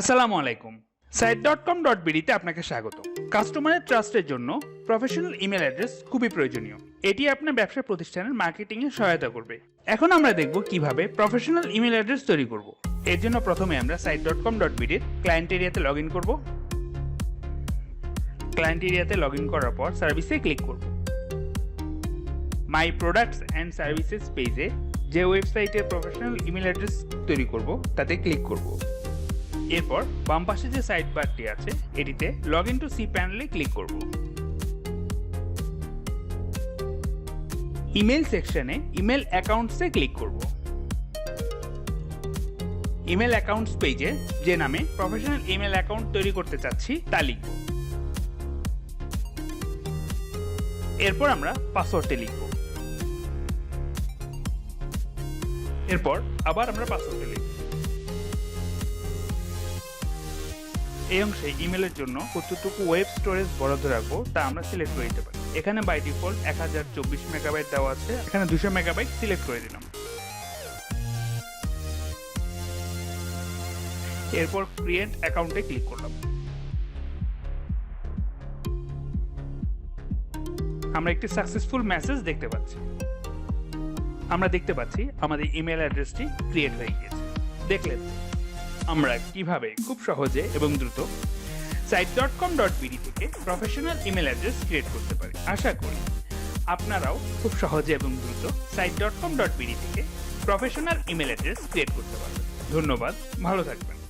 আসসালামু আলাইকুম site dot com dot বিডিতে আপনাকে স্বাগত। কাস্টমারের ট্রাস্টের জন্য প্রফেশনাল ইমেল অ্যাড্রেস খুবই প্রয়োজনীয়। এটি আপনার ব্যবসা প্রতিষ্ঠানের মার্কেটিংয়ে সহায়তা করবে। এখন আমরা দেখব কীভাবে প্রফেশনাল ইমেল অ্যাড্রেস তৈরি করব। এর জন্য প্রথমে আমরা সাইট ডট কম ডট বিডির ক্লায়েন্ট এরিয়াতে লগ ইন করব। ক্লায়েন্ট এরিয়াতে লগ ইন করার পর সার্ভিসে ক্লিক করব। মাই প্রোডাক্টস অ্যান্ড সার্ভিসেস পেজে যে ওয়েবসাইটে প্রফেশনাল ইমেল অ্যাড্রেস তৈরি করব, তাতে ক্লিক করব। এরপর বাম পাশে যে সাইড বারটি আছে, এটিতে লগ ইন টু সি প্যানেলে ক্লিক করব। ইমেল সেকশনে ইমেল অ্যাকাউন্টসে ক্লিক করব। ইমেল অ্যাকাউন্টস পেজে যে নামে প্রফেশনাল ইমেল অ্যাকাউন্ট তৈরি করতে চাচ্ছি, তা লিখব। এরপর আমরা পাসওয়ার্ডটি লিখব। এরপর আবার আমরা পাসওয়ার্ডটি লিখব। এই অংশে ইমেলের জন্য কতটুকু ওয়েব স্টোরেজ বরাদ্দ রাখব তা আমরা সিলেক্ট করে দিতে পারি। এখানে বাই ডিফল্ট এক হাজার চব্বিশ মেগাবাইট দেওয়া আছে, এখানে দুশো মেগাবাইট সিলেক্ট করে দিলাম। এরপর ক্রিয়েট অ্যাকাউন্টে ক্লিক করলাম। আমরা একটি সাকসেসফুল মেসেজ দেখতে পাচ্ছি। আমরা দেখতে পাচ্ছি আমাদের ইমেল অ্যাড্রেসটি ক্রিয়েট হয়ে গিয়েছে। দেখলেন? আমরা কীভাবে খুব সহজে এবং দ্রুত site dot com dot BD থেকে প্রফেশনাল ইমেল অ্যাড্রেস ক্রিয়েট করতে পারি? আশা করি আপনারাও খুব সহজে এবং দ্রুত site dot com dot BD থেকে প্রফেশনাল ইমেল অ্যাড্রেস ক্রিয়েট করতে পারবেন। ধন্যবাদ, ভালো থাকবেন।